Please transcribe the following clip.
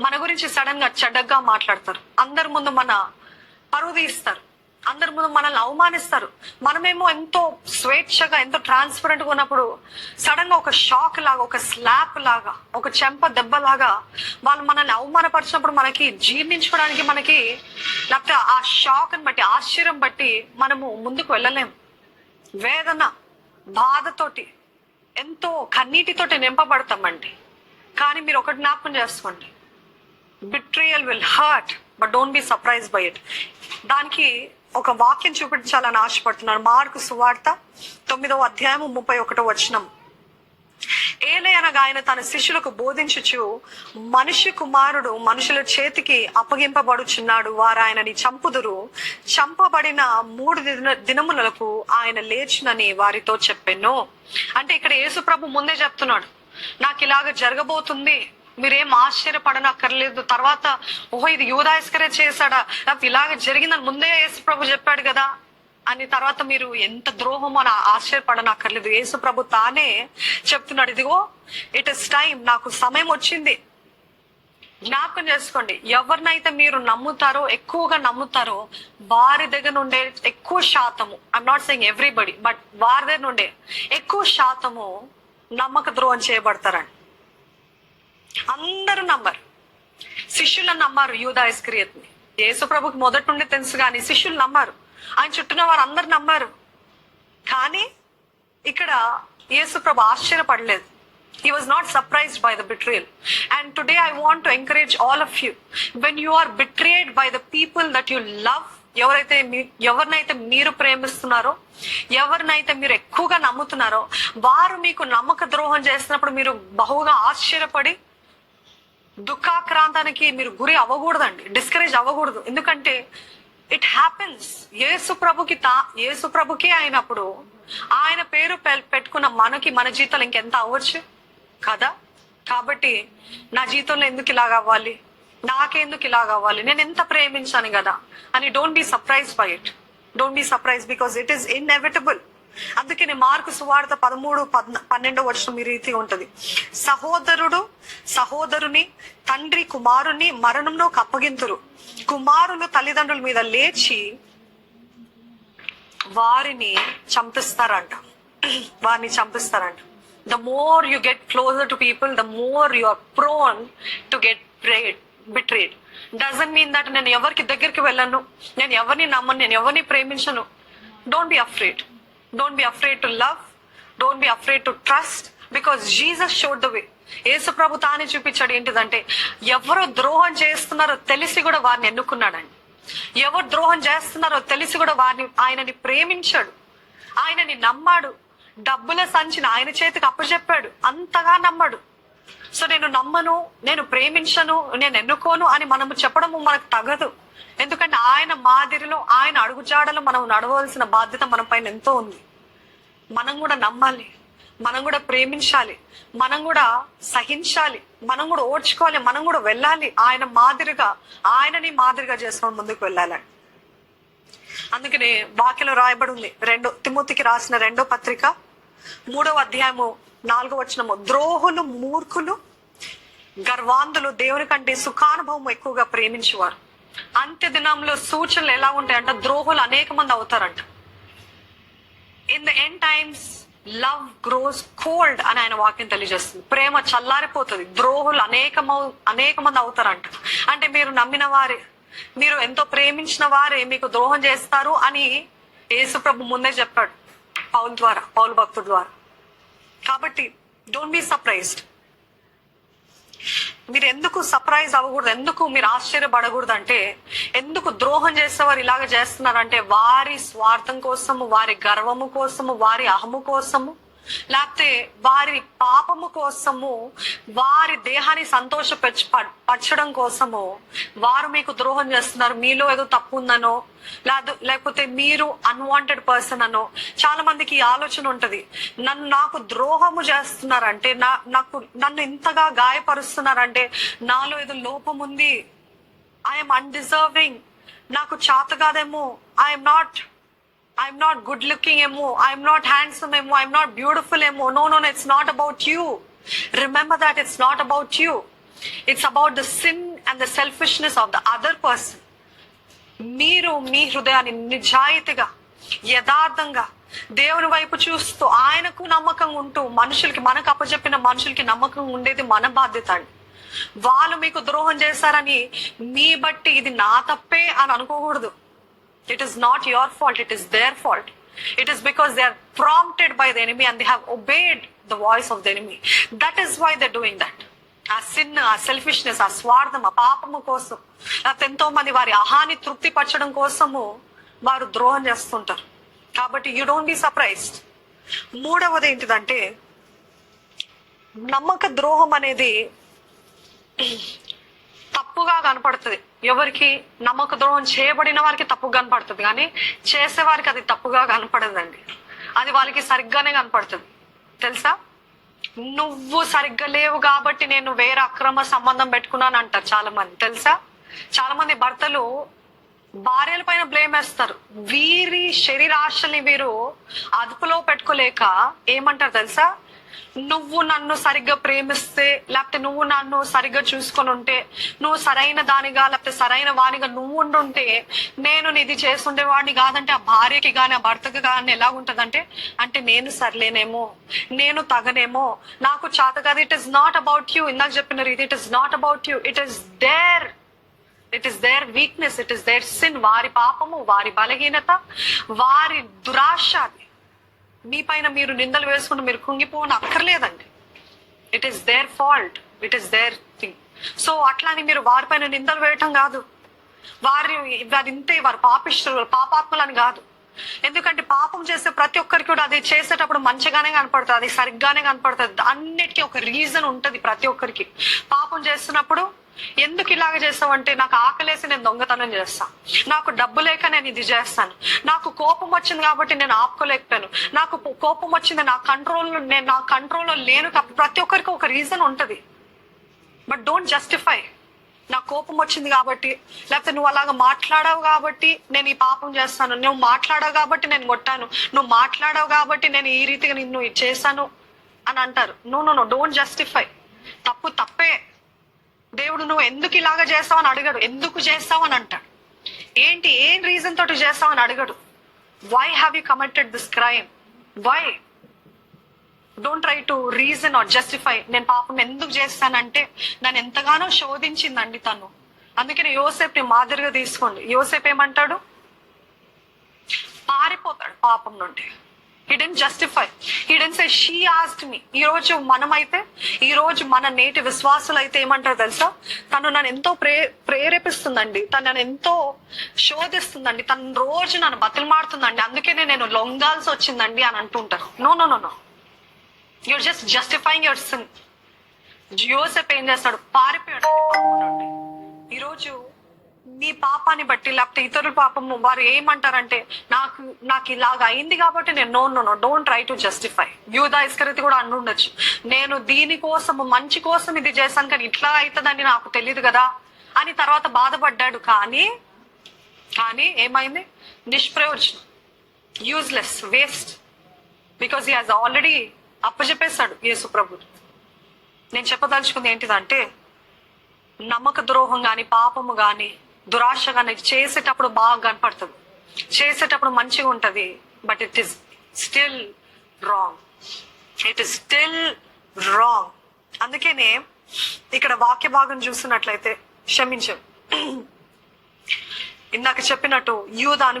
మన గురించి సడన్గా చెడ్డగా మాట్లాడతారు. అందరి ముందు మన పరువు తీస్తారు. అందరి ముందు మనల్ని అవమానిస్తారు. మనమేమో ఎంతో స్వేచ్ఛగా ఎంతో ట్రాన్స్పరెంట్గా ఉన్నప్పుడు సడన్గా ఒక షాక్ లాగా ఒక స్లాప్ లాగా ఒక చెంప దెబ్బ లాగా వాళ్ళు మనల్ని అవమానపరిచినప్పుడు మనకి జీర్ణించుకోవడానికి మనకి లేకపోతే ఆ షాక్ని బట్టి ఆశ్చర్యం బట్టి మనము ముందుకు వెళ్ళలేము వేదన బాధతోటి ఎంతో కన్నీటితోటి నింపబడతామండి. కానీ మీరు ఒకటి జ్ఞాపకం చేసుకోండి. Betrayal will hurt but don't be surprised by it దానికి ఒక వాక్యం చూపించాలని ఆశపడుతున్నాను. మార్కు సువార్త తొమ్మిదవ అధ్యాయం ముప్పై ఒకటో వచనం. ఏలే అనగా ఆయన తన శిష్యులకు బోధించుచు మనిషి కుమారుడు మనుషుల చేతికి అప్పగింపబడుచున్నాడు. వారు ఆయనని చంపుదురు. చంపబడిన మూడు దిన దినములకు ఆయన లేచునని వారితో చెప్పెను. అంటే ఇక్కడ యేసుప్రభు ముందే చెప్తున్నాడు. నాకు ఇలాగ జరగబోతుంది. మీరేం ఆశ్చర్యపడనక్కర్లేదు. తర్వాత ఓహో ఇది యూదాయస్కరే చేశాడా? ఇలాగ జరిగిందని ముందే యేసు ప్రభు చెప్పాడు కదా? అని తర్వాత మీరు ఎంత ద్రోహం అని ఆశ్చర్యపడనక్కర్లేదు. యేసు ప్రభు తానే చెప్తున్నాడు ఇదిగో ఇట్ ఇస్ టైం నాకు సమయం వచ్చింది. జ్ఞాపకం చేసుకోండి ఎవరినైతే మీరు నమ్ముతారో ఎక్కువగా నమ్ముతారో వారి దగ్గర నుండే ఎక్కువ శాతము I'm not saying everybody but వారి దగ్గర నుండే ఎక్కువ శాతము నమ్మక ద్రోహం చేయబడతారండి. అందరూ నమ్మరు. శిష్యులను నమ్మారు యూదా ఇస్క్రియత్ని. యేసు ప్రభుకి మొదటి నుండి తెలుసు కానీ శిష్యులు నమ్మారు. ఆయన చుట్టూన వారు అందరు నమ్మారు. కానీ ఇక్కడ Yesu Prabhu ఆశ్చర్యపడలేదు. He was not surprised by the betrayal. And today i want to encourage all of you. When you are betrayed by the people that you love ఎవరైతే మీ- ఎవరినైతే మీరు ప్రేమిస్తున్నారో ఎవరినైతే మీరు ఎక్కువగా నమ్ముతున్నారో వారు మీకు నమ్మక ద్రోహం చేస్తున్నప్పుడు మీరు బహుగా ఆశ్చర్యపడి దుఃఖాక్రాంతానికి మీరు గురి అవ్వకూడదండి డిస్కరేజ్ అవ్వకూడదు. ఎందుకంటే ఇట్ హ్యాపెన్స్ యేసు ప్రభుకి తా యేసు ప్రభుకే అయినప్పుడు ఆయన పేరు పె- పెట్టుకున్న మనకి మన జీతాలు ఇంకెంత అవ్వచ్చు? కదా? కాబట్టి నా జీతంలో ఎందుకు ఇలాగ అవ్వాలి? నాకెందుకు ఇలాగ అవ్వాలి? నేను ఎంత ప్రేమించాను కదా? అని don't be surprised by it don't be surprised because it is inevitable అందుకని మార్కు సువార్త పదమూడు పద్న పన్నెండో వచ్చిన ఈ రీతి ఉంటది. సహోదరుడు సహోదరుని తండ్రి కుమారుని మరణంలో అప్పగింతురు కుమారులు తల్లిదండ్రుల మీద లేచి వారిని చంపిస్తారంట. వారిని చంపిస్తారంట. The more you get closer to people the more you are prone to get prayed betrayed doesn't mean that నేను ఎవరికి దగ్గరికి వెళ్ళను నేను ఎవరిని నమ్మను నేను ఎవరిని ప్రేమించను. Don't be afraid don't be afraid to love don't be afraid to trust because Jesus showed the way యేసుప్రభు తానే చూపించాడు ఏంటిదంటే ఎవరు ద్రోహం చేస్తున్నారో తెలిసి కూడా వారిని ఎన్నుకున్నాడండి. ఎవరు ద్రోహం చేస్తున్నారో తెలిసి కూడా వారిని ఆయనని ప్రేమించాడు. ఆయనని నమ్మాడు. డబ్బుల సంచిని ఆయన చేతికి అప్పచెప్పాడు. అంతగా నమ్మాడు. సో నేను నమ్మను నేను ప్రేమించను నేను ఎన్నుకోను అని మనము చెప్పడము మనకు తగదు. ఎందుకంటే ఆయన మాదిరిలో ఆయన అడుగుజాడలో మనం నడవలసిన బాధ్యత మన పైన ఎంతో ఉంది. మనం కూడా నమ్మాలి. మనం కూడా ప్రేమించాలి. మనం కూడా సహించాలి. మనం కూడా ఓడ్చుకోవాలి. మనం కూడా వెళ్ళాలి. ఆయన మాదిరిగా ఆయనని మాదిరిగా చేసుకొని ముందుకు వెళ్ళాలి అందుకనే వాక్యలో రాయబడి ఉంది రెండో తిమోతికి రాసిన రెండో పత్రిక మూడవ అధ్యాయము నాలుగో వచనము. ద్రోహులు మూర్ఖులు గర్వాంధులు దేవుని కంటే సుఖానుభవం ఎక్కువగా ప్రేమించేవారు. అంత్య దినంలో సూచనలు ఎలా ఉంటాయంట? ద్రోహులు అనేక మంది అవుతారంట. In the end times love grows cold అని ఆయన వాక్యం తెలియజేస్తుంది. ప్రేమ చల్లారిపోతుంది. ద్రోహులు అనేక అనేక మంది అవుతారంట. అంటే మీరు నమ్మిన వారే మీరు ఎంతో ప్రేమించిన వారే మీకు ద్రోహం చేస్తారు అని యేసు ప్రభు ముందే చెప్పాడు. పౌల్ ద్వారా పౌల్ భక్తుడు ద్వారా. కాబట్టి డోంట్ బీ సర్ప్రైజ్డ్ మీరు ఎందుకు సర్ప్రైజ్ అవ్వకూడదు? ఎందుకు మీరు ఆశ్చర్యపడకూడదు అంటే ఎందుకు ద్రోహం చేసేవారు ఇలాగ చేస్తున్నారంటే వారి స్వార్థం కోసము వారి గర్వము కోసము వారి అహము కోసము. లేకపోతే వారి పాపము కోసము వారి దేహాన్ని సంతోష పరచడం కోసము వారు మీకు ద్రోహం చేస్తున్నారు. మీలో ఏదో తప్పు ఉందనో లేదు లేకపోతే మీరు అన్వాంటెడ్ పర్సన్ అనో చాలా మందికి ఈ ఆలోచన ఉంటది. నన్ను నాకు ద్రోహము చేస్తున్నారంటే నా నాకు నన్ను ఇంతగా గాయపరుస్తున్నారంటే నాలో ఏదో లోపం ఉంది. ఐఎమ్ అన్డిజర్వింగ్ నాకు చేత కాదేమో. I'm not I'm not good looking ఏమో ఐఎమ్ నాట్ హ్యాండ్సమ్ ఏమో ఐఎమ్ నాట్ బ్యూటిఫుల్ ఏమో no no it's not about you remember that it's not about you it's about the sin and the selfishness of the other person మీరు మీ హృదయాన్ని నిజాయితీగా యథార్థంగా దేవుని వైపు చూస్తూ ఆయనకు నమ్మకం ఉంటూ మనుషులకి మనకు అప్పచెప్పిన మనుషులకి నమ్మకం ఉండేది మన బాధ్యత అండి. వాళ్ళు మీకు ద్రోహం చేశారని మీ బట్టి ఇది నా తప్పే అని అనుకోకూడదు. It is not your fault it is their fault it is because they are prompted by the enemy and they have obeyed the voice of the enemy that is why the doing that uh sin uh selfishness uh స్వార్థం ఆ పాపము కోసం లేకపోతే ఎంతో మంది వారి అహాని తృప్తిపరచడం కోసము వారు ద్రోహం చేస్తుంటారు. కాబట్టి యూ డోంట్ బి సర్ప్రైజ్డ్ మూడవది ఏంటిదంటే నమ్మక ద్రోహం అనేది తప్పుగా కనపడుతుంది. ఎవరికి నమ్మక ద్రోహం చేయబడిన వారికి తప్పుగా కనపడుతుంది కానీ చేసేవారికి అది తప్పుగా కనపడదండి. అది వాళ్ళకి సరిగ్గానే కనపడుతుంది. తెలుసా? నువ్వు సరిగ్గా లేవు కాబట్టి నేను వేరే అక్రమ సంబంధం పెట్టుకున్నాను అంటారు చాలా మంది తెలుసా? చాలా మంది భర్తలు భార్యల పైన బ్లేమ్ వేస్తారు. వీరి శరీరాశల్ని వీరు అదుపులో పెట్టుకోలేక ఏమంటారు తెలుసా? నువ్వు నన్ను సరిగ్గా ప్రేమిస్తే లేకపోతే నువ్వు నన్ను సరిగ్గా చూసుకొని ఉంటే నువ్వు సరైన దానిగా లేకపోతే సరైన వానిగా నువ్వు ఉండుంటే నేను ఇది చేస్తుండే వాడిని కాదంటే ఆ భార్యకి కానీ ఆ భర్తకి కానీ ఎలాగుంటదంటే అంటే నేను సర్లేనేమో నేను తగనేమో నాకు చేత కాదు it is not about you ఇందాక చెప్పిన రీతి it is not about you it is their it is their weakness it is their sin వారి పాపము వారి బలహీనత వారి దురాశ అది. మీ పైన మీరు నిందలు వేసుకుంటూ మీరు కుంగిపోవని అక్కర్లేదండి. It is their fault it is their thing so అట్లాని మీరు వారిపైన నిందలు వేయటం కాదు. వారి వారి ఇంతే వారు పాపిష్ఠులు పాపాత్మలని కాదు. ఎందుకంటే పాపం చేసే ప్రతి ఒక్కరికి కూడా అది చేసేటప్పుడు మంచిగానే కనపడుతుంది అది సరిగ్గానే కనపడుతుంది. అన్నిటికీ ఒక రీజన్ ఉంటుంది ప్రతి ఒక్కరికి. పాపం చేస్తున్నప్పుడు ఎందుకు ఇలాగ చేస్తావంటే నాకు ఆకలేసి నేను దొంగతనం చేస్తా. నాకు డబ్బు లేక నేను ఇది చేస్తాను. నాకు కోపం వచ్చింది కాబట్టి నేను ఆపుకోలేకపోయాను. నాకు కోపం వచ్చింది నా కంట్రోల్ నేను నా కంట్రోల్లో లేను ప్రతి ఒక్కరికి ఒక రీజన్ ఉంటుంది. But don't justify. నా కోపం వచ్చింది కాబట్టి లేకపోతే నువ్వు అలాగ మాట్లాడావు కాబట్టి నేను ఈ పాపం చేస్తాను. నువ్వు మాట్లాడావు కాబట్టి నేను కొట్టాను. నువ్వు మాట్లాడావు కాబట్టి నేను ఈ రీతిగా నిన్ను ఇది చేశాను అని అంటారు. No no no don't justify. తప్పు తప్పే. దేవుడు నువ్వు ఎందుకు ఇలాగ చేస్తావు అని అడగడు. ఎందుకు చేస్తావు అని అంటాడు. ఏంటి? ఏం రీజన్ తోటి చేస్తావు అని అడగడు. Why have you committed this crime why don't try to reason or justify నేను పాపం ఎందుకు చేస్తానంటే నన్ను ఎంతగానో శోధించిందండి తను. అందుకని యోసేపుని మాదిరిగా తీసుకోండి. యోసేప్ ఏమంటాడు? పారిపోతాడు పాపం నుండి. Hidden justify hidden say she asked me ఈ రోజు మనమైతే ఈ రోజు మన నేటి విశ్వాసులు అయితే ఏమంటారు తెలుసా? తను నన్ను ఎంతో ప్రే ప్రేరేపిస్తుందండి. తను నన్ను ఎంతో శోధిస్తుందండి. తను రోజు నన్ను బతులుమాడుతుందండి అందుకనే నేను లొంగాల్సి వచ్చిందండి అని అంటుంటారు. No no no no you're just justifying your sin Joseph ఏం చేస్తాడు? పారిపోయాడు నీ పాపాన్ని బట్టి లేకపోతే ఇతరుల పాపము వారు ఏమంటారంటే నాకు నాకు ఇలాగ అయింది కాబట్టి నేను no no no don't try to justify యూదా ఇస్కరితి కూడా అంటుండొచ్చు నేను దీనికోసము మంచి కోసం ఇది చేశాను కానీ ఇట్లా అవుతుందని నాకు తెలియదు కదా అని తర్వాత బాధపడ్డాడు. కానీ కానీ ఏమైంది? నిష్ప్రయోజనం. Useless waste because he has already అప్పచెప్పేశాడు యేసు ప్రభు నేను చెప్పదలుచుకుంది ఏంటిదంటే నమ్మక ద్రోహం కానీ పాపము కానీ దురాశగా నీకు చేసేటప్పుడు బాగా కనపడుతుంది. చేసేటప్పుడు మంచిగా ఉంటది but it is still wrong it is still wrong అందుకనే ఇక్కడ వాక్య భాగం చూసినట్లయితే క్షమించం. ఇందాక చెప్పినట్టు యూదాను